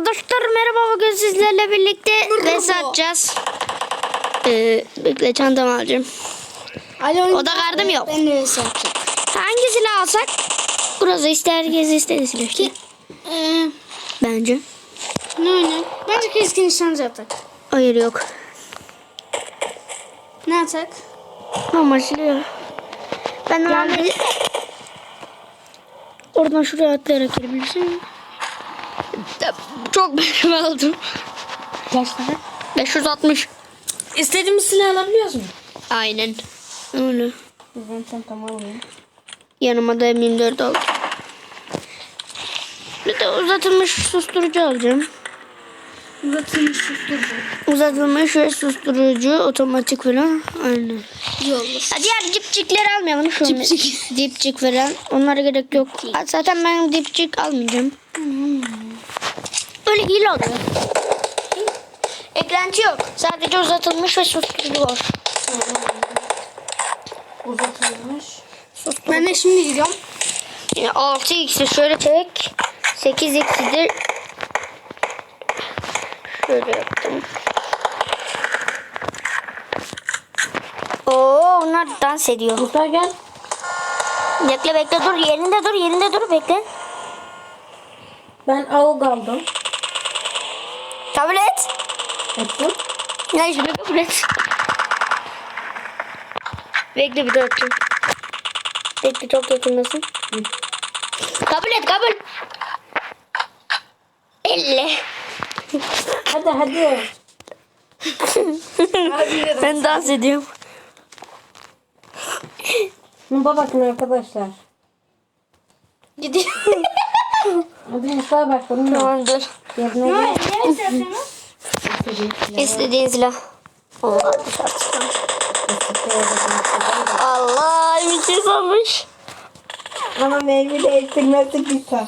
Arkadaşlar merhaba bugün sizlerle birlikte vs atacağız. Ee, bekle çantamı alacağım. Alo. O da kardım yok. Ben de satacağım. Hangi silah alsak? Burası ister herkes istediği silah. işte. Ee, Bence. ne oynayalım? Bence keskin nişancı atak. Hayır yok. Ne atak? Normal silah. Ben normalde... Oradan şuraya atlayarak girebilirsin. Çok benim aldım. Kaç tane? 560. İstediğimiz silah alabiliyoruz mu? Aynen. Öyle. Ben çantamı alayım. Yanıma da M24 aldım. Bir de uzatılmış susturucu alacağım. Uzatılmış susturucu. Uzatılmış ve susturucu otomatik falan. Aynen. İyi olur. Ha, diğer dipçikleri almayalım. Şu Dipçik. Dipçik falan. Onlara gerek yok. Ha, Zaten ben dipçik almayacağım. Böyle hile oluyor. Eklenti yok. Sadece uzatılmış ve susturucu var. Uzatılmış. Ben de şimdi gidiyorum. Yine 6x'i şöyle çek. 8x'i şöyle yaptım. Oo, onlar dans ediyor. Musa gel. Bekle bekle dur yerinde dur yerinde dur bekle. Ben avuk aldım. Kabul et. Ettim. Ya şimdi kabul et. Bekle bir atacağım. Bekle çok yakındasın. Kabul et kabul. Elle. Hadi hadi. ben dans ediyorum. Nuba bakın arkadaşlar. Hadi Musa bak bunun da tamam dur. yerine gel. İstediğin silah. Oo, dışarı çıkalım. Allah bir şey sanmış. Ama meyve değiştirmesi güzel.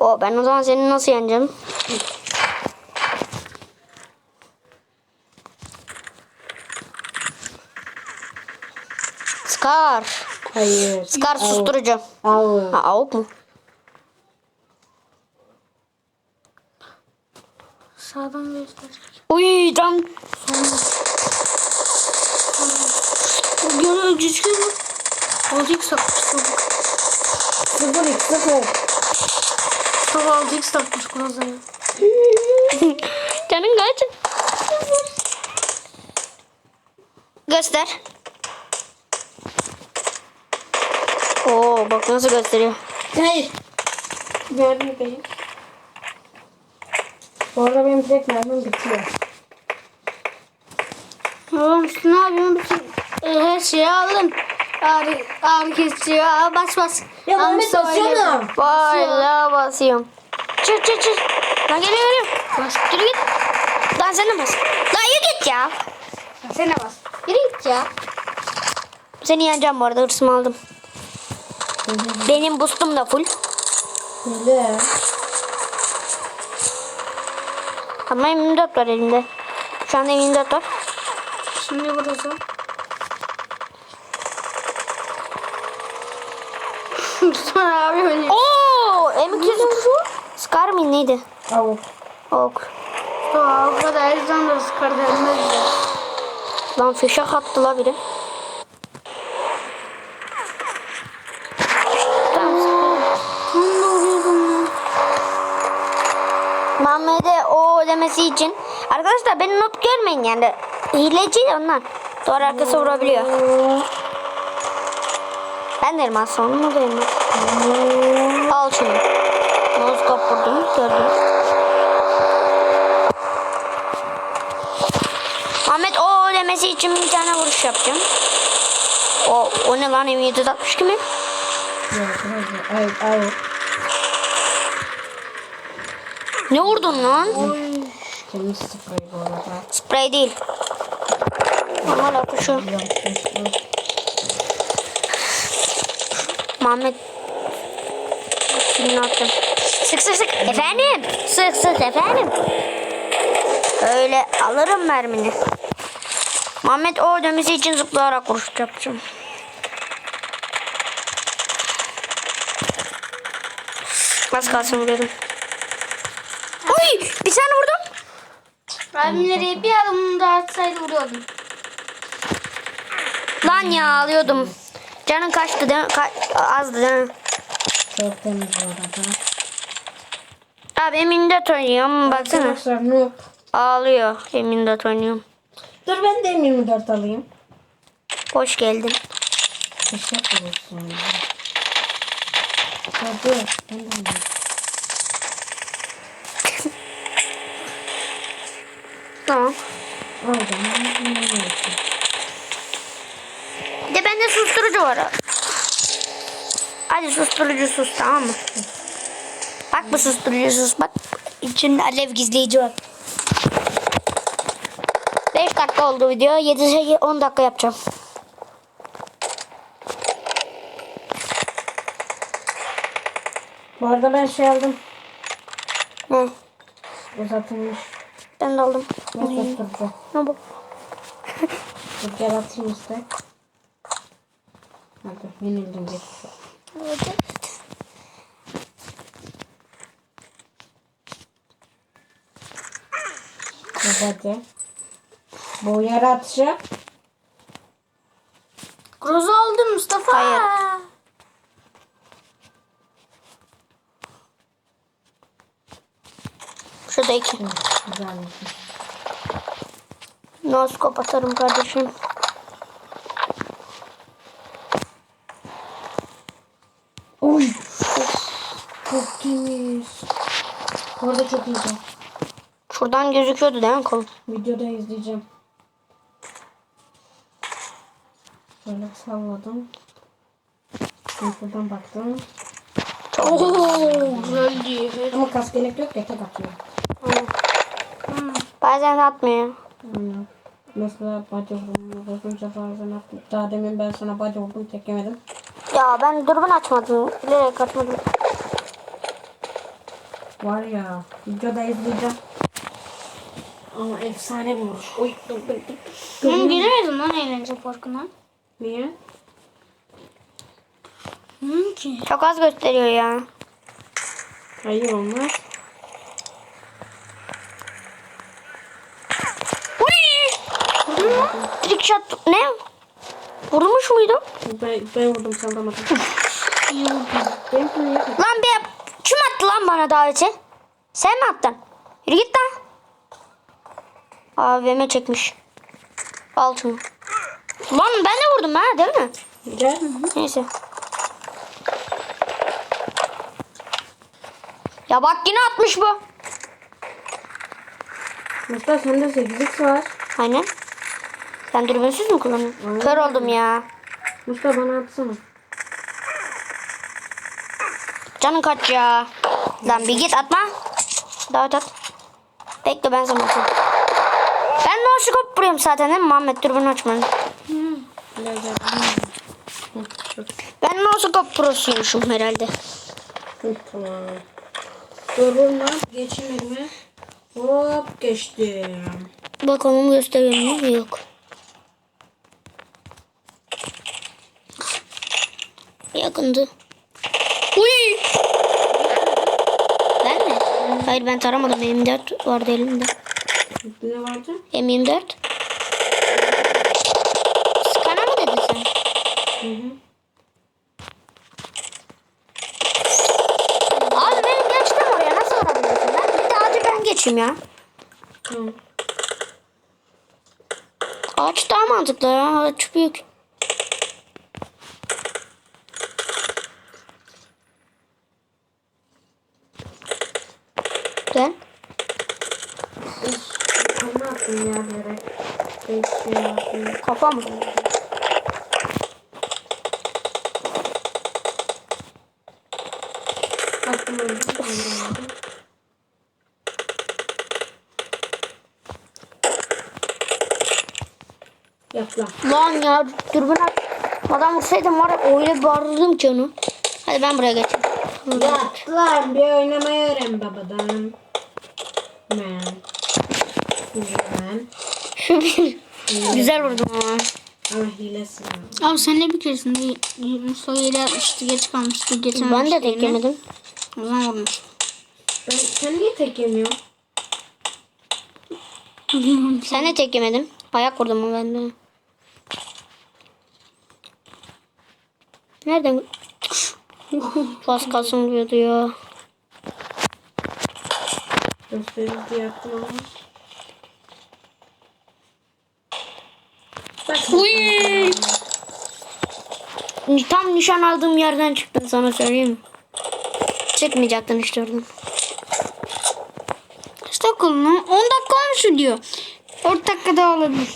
O ben o zaman seni nasıl yeneceğim? Scar. Hayır. Scar susturucu. Avuk. Ha avuk mu? Sağdan göster. Uy can. Görüyor cüzgün mü? Oldu x takmış çabuk. Sıfır x sıfır. Mustafa aldı x takmış kulazaya. Canın kaç? Göster. Oo bak nasıl gösteriyor. Hayır. Gördüm benim. Bu arada benim direkt mermim bitiyor. Oğlum ne yapıyorsun? Bütün e, her şeyi aldın. Ağrı, ağrı kesici. Aa, bas bas. Ya Mustafa ile. bassana. Valla basıyorum. Çık çık çık. Lan geliyor geliyor. Bas yürü git. Lan sen de bas. Lan yürü git ya. Sen de bas. Yürü git ya. Seni yeneceğim bu arada hırsımı aldım. Benim boostum da full. Öyle. Ama M24 var elimde. Şu anda M24 var. Şimdi burası. Sonra abi oynuyor. Oo, M200 Scar mı neydi? Avuk. Ok. Aa, o kadar Alexander Scar denmez ya. Lan fişek attı la biri. Muhammed'e o demesi için. Arkadaşlar beni not görmeyin yani. Hileci onlar. Doğru arkası vurabiliyor. Ben de elmas sonum o da elmas. Al şunu. Mouse kapırdım gördüm. Muhammed o demesi için bir tane vuruş yapacağım. O, o ne lan M762 mi? Ay, avuk. Ne vurdun lan? Temiz sprey bu arada. Sprey değil. Normal akışı. Muhammed. Şimdi attım. Sık sık sık. Efendim. Sık sık efendim. Öyle alırım mermini. Muhammed o ödemesi için zıplayarak vuruş yapacağım. Az kalsın vuruyordum. Oy! Bir tane vurdum. Mermileri bir adım daha atsaydı vuruyordum. Lan ya alıyordum. Canın kaçtı değil mi? Ka- azdı değil mi? Çok temiz bu arada. Abi M24 oynuyorum. Baksana. Arkadaşlar noob. Ağlıyor. M24 oynuyorum. Dur ben de M24 alayım. Hoş geldin. Teşekkür olsun. Hadi. Ben de alayım. Tamam. M24. Bir de bende susturucu var. Hadi susturucu sus tamam mı? Bak bu susturucu sus bak. İçinde alev gizleyici var. 5 dakika oldu video. 7 10 dakika yapacağım. Bu arada ben şey aldım. Ne? Uzatılmış. Ben de aldım. Ne susturucu. Ne bu? Dur gel atayım işte. Hadi yenildim bir. Dur hadi. Bu yere atışı. Groza aldın Mustafa. Hayır. Şurada iki. Hı, Güzelmiş. Noskop atarım kardeşim. Oy. Çok temiz. Bu arada çok iyiydi. Şuradan gözüküyordu değil mi kolum? Videoda izleyeceğim. Şöyle salladım. Şimdi Şuradan baktım. Oo, güzeldi. Ama kas gerek yok ya tek atıyor. Bazen atmıyor. Aynen. Mesela. Bozunca bazen attım. Daha demin ben sana bacı vurdum tek yemedim. Ya ben dürbün açmadım. Bilerek açmadım. Var ya videoda izleyeceğim. Ama efsane bir vuruş. Oy dur dur dur. Ben giremedim lan eğlence parkına. Niye? Hı ki. Çok az gösteriyor ya. Hayır olmaz. Trick shot ne? Vurmuş muydum? Ben, ben vurdum sen vuramadın. Lan be kim attı lan bana daveti? Sen mi attın? Yürü git lan. AVM çekmiş. Altın. Lan ben de vurdum ha değil mi? Gel. Neyse. Ya bak yine atmış bu. Mustafa sende 8x var. Aynen. Sen dürbünsüz mü kullanıyorsun? Kör oldum ya. Mustafa bana atsana. Canın kaç ya. Lan bir git atma. Davet at. Bekle ben sana atayım. Ben no scope vuruyorum zaten değil mi Muhammed dürbün açmanın. Ben no scope prosuymuşum herhalde. Durun lan. Geçin elime. Hop geçtim. Bakalım gösteriyor mu? Yok. Yakındı. Uy! Ben mi? Hayır ben taramadım. M24 vardı elimde. Ne vardı? M24. Skana mı dedin sen? Hı hı. Abi benim geçtim oraya. Nasıl vurabiliyorsun? Ben bir de acil ben geçeyim ya. Tamam. Ağaç daha mantıklı ya. Ağaç büyük. Gel. Ne yaptın yerlere? Geçti Ben öldüm. Yap lan. Lan ya dürbün aç. Adam vursaydım var ya öyle bağırırdım ki onu. Hadi ben buraya geçeyim. Yat lan bir oynamayı öğren babadan. Man. Man. Şu bir. Güzel vurdum ama. Ama hilesin. ya. Abi senle bir keresinde Mustafa yere atmıştı. Geç kalmıştı. Ben Geçememişti. de tek yemedim. O zaman vurmuş. Ben, sen niye tek yemiyorsun? Sen de tek yemedin. Ayak vurdum mu ben de? Nereden? Az kalsın vuruyordu ya. Gösteririz diye yaptım ama. Uy. Tam nişan aldığım yerden çıktın sana söyleyeyim. Çıkmayacaktın işte oradan. Lan? 10 dakika olmuş diyor. 4 dakika daha olabilir.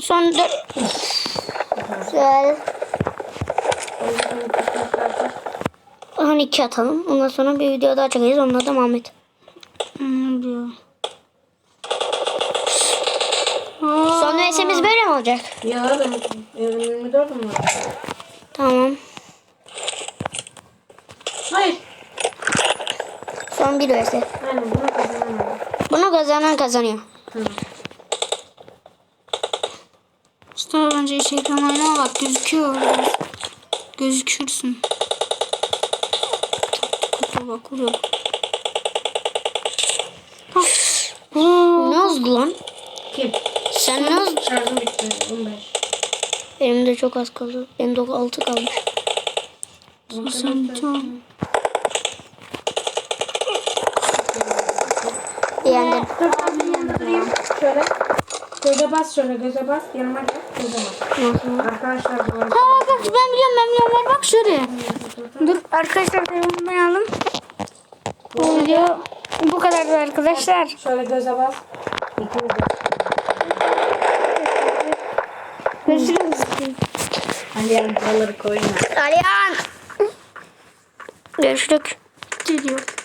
Son dört... Güzel. O yüzden tekrar 12 atalım. Ondan sonra bir video daha çekeceğiz. Onun adı Muhammed. Hmm, diyor. Son VS'miz böyle mi olacak? Ya ben evim 24'üm var. Tamam. Hayır. Son bir VS. Aynen bunu kazanamadım. Bunu kazanan kazanıyor. Tamam. Mustafa bence şeytan oynama bak gözüküyor. Gözükürsün. Kutu bak vuruyor. Ne hızlı lan? Kim? Sen ne hızlı? Şarjım bitti. 15. Benim de çok az kaldı. Benim de 6 kalmış. Sen çok. Beğendim. Dur ben bir yanında durayım. Şöyle. Göze bas şöyle göze bas. Yanıma gel. Göze bas. Arkadaşlar bu arada. Ha bak ben biliyorum ben biliyorum ver bak şuraya. Dur arkadaşlar telefonunu Bu video bu kadardı arkadaşlar. Şöyle göze bas. İkimiz de. Hadi yani buraları koyma. Alihan. Görüştük. Gidiyor.